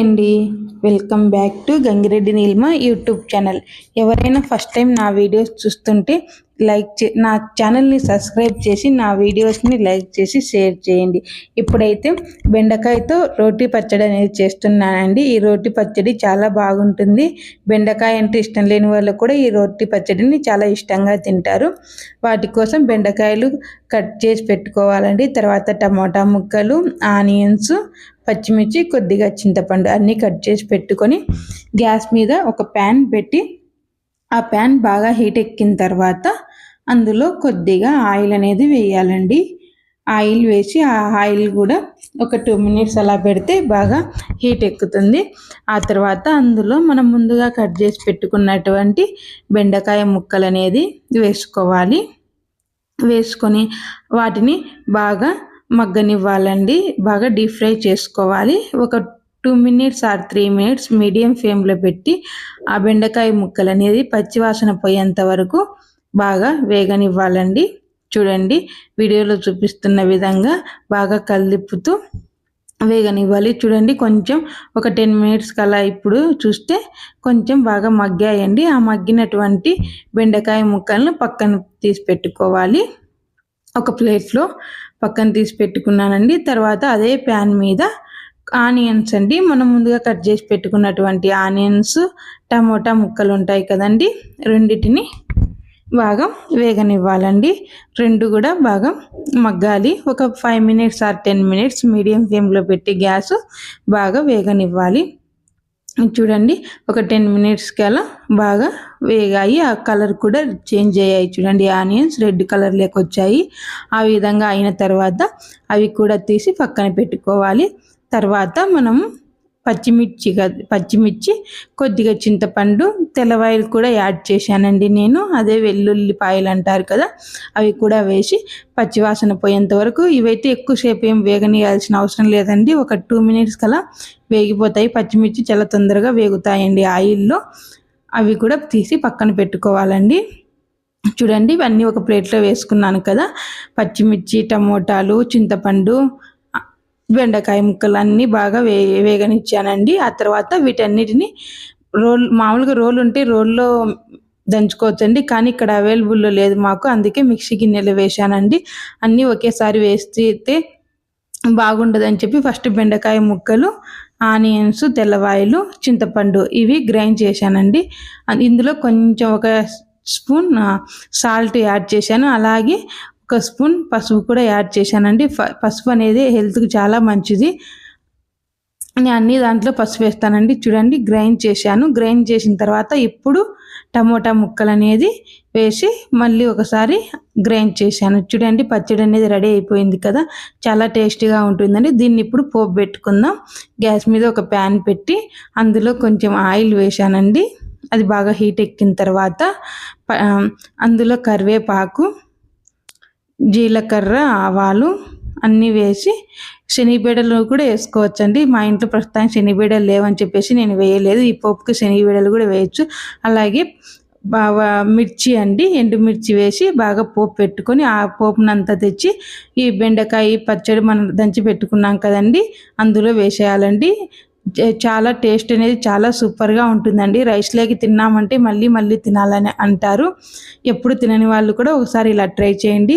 అండి. Welcome back to Gangireddy Neelma YouTube channel. ఎవరైనా first time నా వీడియోస్ చూస్తుంటే లైక్ చే నా ఛానల్ని సబ్స్క్రైబ్ చేసి నా వీడియోస్ని లైక్ చేసి షేర్ చేయండి. ఇప్పుడైతే బెండకాయతో రోటీ పచ్చడి అనేది చేస్తున్నానండి. ఈ రోటీ పచ్చడి చాలా బాగుంటుంది. బెండకాయ అంటే ఇష్టం లేని వాళ్ళు కూడా ఈ రోటీ పచ్చడిని చాలా ఇష్టంగా తింటారు. వాటి కోసం బెండకాయలు కట్ చేసి పెట్టుకోవాలండి. తర్వాత టమాటా ముక్కలు ఆనియన్స్ పచ్చిమిర్చి కొద్దిగా చింతపండు అన్నీ కట్ చేసి పెట్టుకొని గ్యాస్ మీద ఒక ప్యాన్ పెట్టి ఆ ప్యాన్ బాగా హీట్ ఎక్కిన తర్వాత అందులో కొద్దిగా ఆయిల్ అనేది వేయాలండి. ఆయిల్ వేసి ఆ ఆయిల్ కూడా ఒక టూ మినిట్స్ అలా పెడితే బాగా హీట్ ఎక్కుతుంది. ఆ తర్వాత అందులో మనం ముందుగా కట్ చేసి పెట్టుకున్నటువంటి బెండకాయ ముక్కలు అనేది వేసుకోవాలి. వేసుకొని వాటిని బాగా మగ్గనివ్వాలండి. బాగా డీప్ ఫ్రై చేసుకోవాలి. ఒక two minutes or three minutes medium ఫ్లేమ్లో పెట్టి ఆ బెండకాయ ముక్కలు అనేది పచ్చివాసన పోయేంత వరకు బాగా వేగనివ్వాలండి. చూడండి వీడియోలో చూపిస్తున్న విధంగా బాగా కలిపుతూ వేగనివ్వాలి. చూడండి కొంచెం ఒక టెన్ మినిట్స్ కలా ఇప్పుడు చూస్తే కొంచెం బాగా మగ్గాయండి. ఆ మగ్గినటువంటి బెండకాయ ముక్కలను పక్కన తీసి పెట్టుకోవాలి. ఒక ప్లేట్లో పక్కన తీసి పెట్టుకున్నానండి. తర్వాత అదే ప్యాన్ మీద ఆనియన్స్ అండి. మనం ముందుగా కట్ చేసి పెట్టుకున్నటువంటి ఆనియన్స్ టమోటా ముక్కలు ఉంటాయి కదండి. రెండింటిని బాగా వేగనివ్వాలండి. రెండు కూడా బాగా మగ్గాలి. ఒక five minutes or ten minutes medium ఫ్లేమ్లో పెట్టి గ్యాస్ బాగా వేగనివ్వాలి. చూడండి ఒక టెన్ మినిట్స్కి అలా బాగా వేగాయి. ఆ కలర్ కూడా చేంజ్ అయ్యాయి. చూడండి ఆనియన్స్ రెడ్ కలర్ వచ్చాయి. ఆ విధంగా అయిన తర్వాత అవి కూడా తీసి పక్కన పెట్టుకోవాలి. తర్వాత మనం పచ్చిమిర్చి పచ్చిమిర్చి కొద్దిగా చింతపండు తెల్లవాయిలు కూడా యాడ్ చేశానండి నేను. అదే వెల్లుల్లిపాయలు అంటారు కదా అవి కూడా వేసి పచ్చివాసన పోయేంత వరకు ఇవైతే ఎక్కువసేపు ఏం వేగనీయాల్సిన అవసరం లేదండి. ఒక టూ మినిట్స్ కలా వేగిపోతాయి. పచ్చిమిర్చి చాలా తొందరగా వేగుతాయండి ఆయిల్లో. అవి కూడా తీసి పక్కన పెట్టుకోవాలండి. చూడండి ఇవన్నీ ఒక ప్లేట్లో వేసుకున్నాను కదా పచ్చిమిర్చి టమోటాలు చింతపండు బెండకాయ ముక్కలు అన్నీ బాగా వే వేగనిచ్చానండి. ఆ తర్వాత వీటన్నిటిని రోల్ మామూలుగా రోల్ ఉంటే రోల్లో దంచుకోవచ్చండి. కానీ ఇక్కడ అవైలబుల్లో లేదు మాకు. అందుకే మిక్సీ గిన్నెలో వేసానండి అన్నీ ఒకేసారి వేస్తే బాగుండదని చెప్పి ఫస్ట్ బెండకాయ ముక్కలు ఆనియన్స్ తెల్లవాయలు చింతపండు ఇవి గ్రైండ్ చేశానండి. ఇందులో కొంచెం ఒక స్పూన్ సాల్ట్ యాడ్ చేశాను. అలాగే ఒక స్పూన్ పసుపు కూడా యాడ్ చేశానండి. పసుపు అనేది హెల్త్కి చాలా మంచిది. నేను అన్ని దాంట్లో పసుపు వేస్తానండి. చూడండి గ్రైండ్ చేశాను. గ్రైండ్ చేసిన తర్వాత ఇప్పుడు టమోటా ముక్కలు అనేది వేసి మళ్ళీ ఒకసారి గ్రైండ్ చేశాను. చూడండి పచ్చడి అనేది రెడీ అయిపోయింది కదా. చాలా టేస్టీగా ఉంటుందండి. దీన్ని ఇప్పుడు పోపు పెట్టుకుందాం. గ్యాస్ మీద ఒక ప్యాన్ పెట్టి అందులో కొంచెం ఆయిల్ వేశానండి. అది బాగా హీట్ ఎక్కిన తర్వాత అందులో కరివేపాకు జీలకర్ర ఆవాలు అన్నీ వేసి శనిబిడలు కూడా వేసుకోవచ్చండి. మా ఇంట్లో ప్రస్తుతానికి శనిబిడలు లేవని చెప్పేసి నేను వేయలేదు. ఈ పప్పుకి శనిబిడలు కూడా వేయచ్చు. అలాగే బాగా మిర్చి అండి. ఎండుమిర్చి వేసి బాగా పోపు పెట్టుకొని ఆ పోపునంతా తెచ్చి ఈ బెండకాయ పచ్చడి మనం దంచి పెట్టుకున్నాం కదండి. అందులో వేసేయాలండి. చాలా టేస్ట్ అనేది చాలా సూపర్గా ఉంటుందండి. రైస్లోకి తిన్నామంటే మళ్ళీ మళ్ళీ తినాలని అంటారు. ఎప్పుడు తినని వాళ్ళు కూడా ఒకసారి ఇలా ట్రై చేయండి.